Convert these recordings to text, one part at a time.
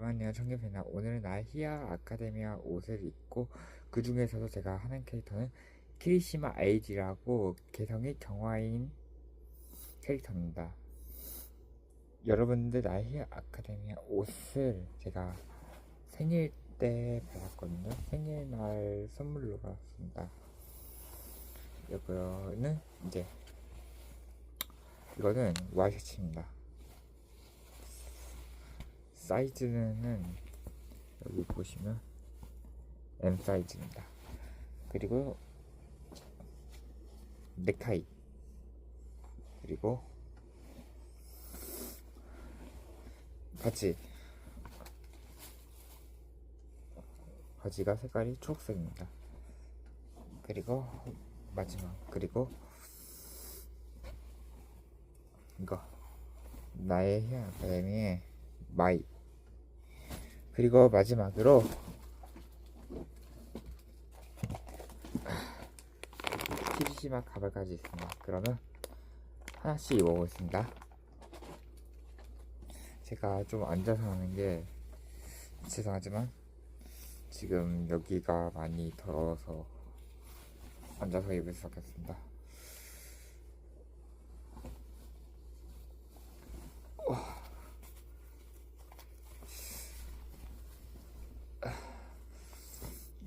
안녕하세요 청계입니다 오늘은 나히아 아카데미아 옷을 입고 그 중에서도 제가 하는 캐릭터는 키리시마 아이지라고 개성이 경화인 캐릭터입니다. 여러분들 나히아 아카데미아 옷을 제가 생일 때 받았거든요. 생일날 선물로 받았습니다. 이거는 이제 이거는 와이셔츠입니다 사이즈는 여기 보시면 M 사이즈입니다. 그리고 넥타이 그리고 바지 바지가 색깔이 초록색입니다. 그리고 마지막 그리고 이거 나의 희한 아카데미의 마이 그리고 마지막으로 키리시마 가발까지 있습니다. 그러면 하나씩 입어보겠습니다. 제가 좀 앉아서 하는 게 죄송하지만 지금 여기가 많이 더러워서 앉아서 입을 수 없겠습니다.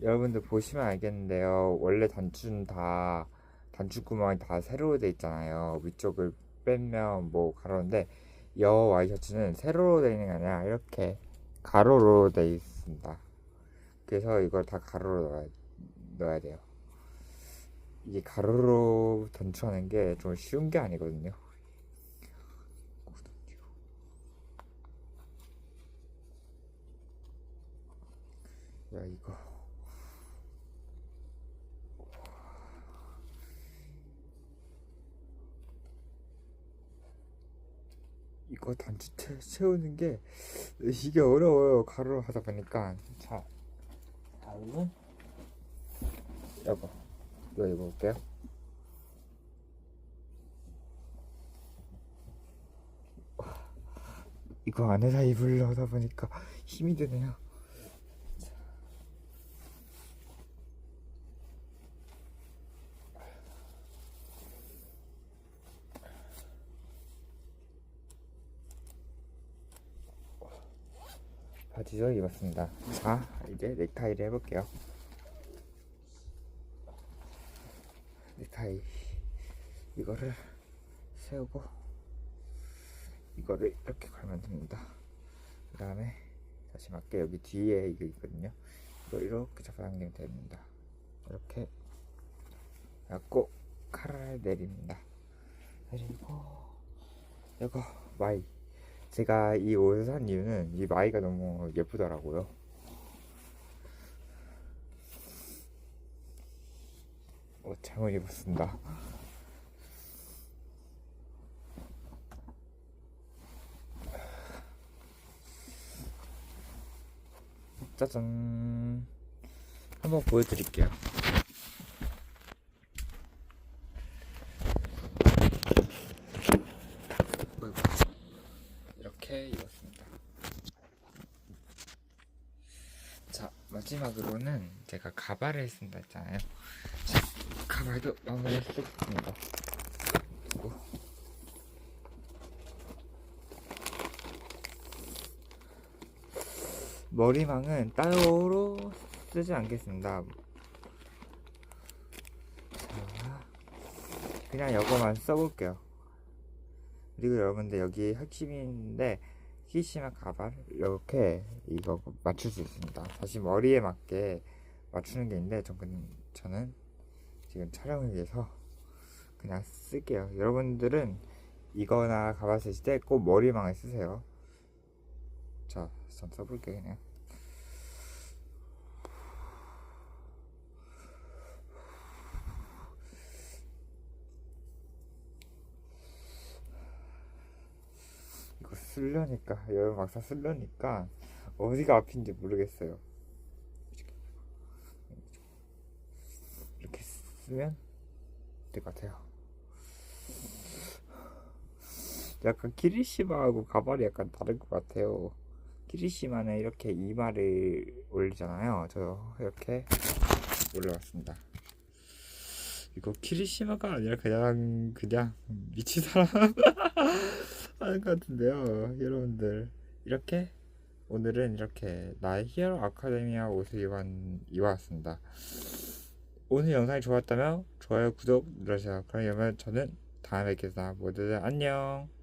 여러분들 보시면 알겠는데요. 원래 단추는 다 단추 구멍이 다 세로로 돼 있잖아요. 위쪽을 빼면 뭐 가로인데 여 와이셔츠는 세로로 되어 있는 게 아니라 이렇게 가로로 돼 있습니다. 그래서 이걸 다 가로로 넣어야, 넣어야 돼요. 이게 가로로 단추하는 게 좀 쉬운 게 아니거든요. 야 이거 이거 단추 채, 채우는 게 이게 어려워요. 가로로 하다 보니까. 자 다음은 이거 이거 입어볼게요. 이거 안에다 입으려다 보니까 힘이 드네요 바지도 입었습니다. 자, 이제 넥타이를 해볼게요. 넥타이 이거를 세우고 이거를 이렇게 걸면 됩니다. 그 다음에 다시 맞게 여기 뒤에 이거 있거든요. 이거 이렇게 잡아당기면 됩니다. 이렇게 갖고 칼을 내립니다. 그리고 이거 마이 제가 이 옷을 산 이유는 이 마이가 너무 예쁘더라고요. 옷 잘못 입었습니다. 짜잔. 한번 보여드릴게요. 어이구. 이렇게 입었습니다. 자, 마지막으로는 제가 가발을 쓴다 했잖아요. 자, 가발도 마무리 했습니다. 그리고 머리망은 따로 쓰지 않겠습니다. 자, 그냥 이거만 써볼게요. 그리고 여러분들 여기 핵심인데 히시마 가발 이렇게 이거 맞출 수 있습니다. 다시 머리에 맞게 맞추는 게 있는데 전, 그- 저는 지금 촬영을 위해서 그냥 쓸게요. 여러분들은 이거나 가발 쓰실 때 꼭 머리망을 쓰세요. 자, 전 써볼게요 그냥. 쓰려니까 여러분 막상 쓰려니까 어디가 앞인지 모르겠어요. 이렇게 쓰면 될 것 같아요. 약간 키리시마하고 가발이 약간 다른 것 같아요. 키리시마는 이렇게 이마를 올리잖아요. 저 이렇게 올려봤습니다. 이거 키리시마가 아니라 그냥 그냥 미친 사람 하는 것 같은데요, 여러분들 이렇게 오늘은 이렇게 나의 히어로 아카데미아 옷을 입었, 입어왔습니다. 오늘 영상이 좋았다면 좋아요, 구독 눌러주세요. 그럼 저는 다음에 뵙겠습니다. 모두들 안녕.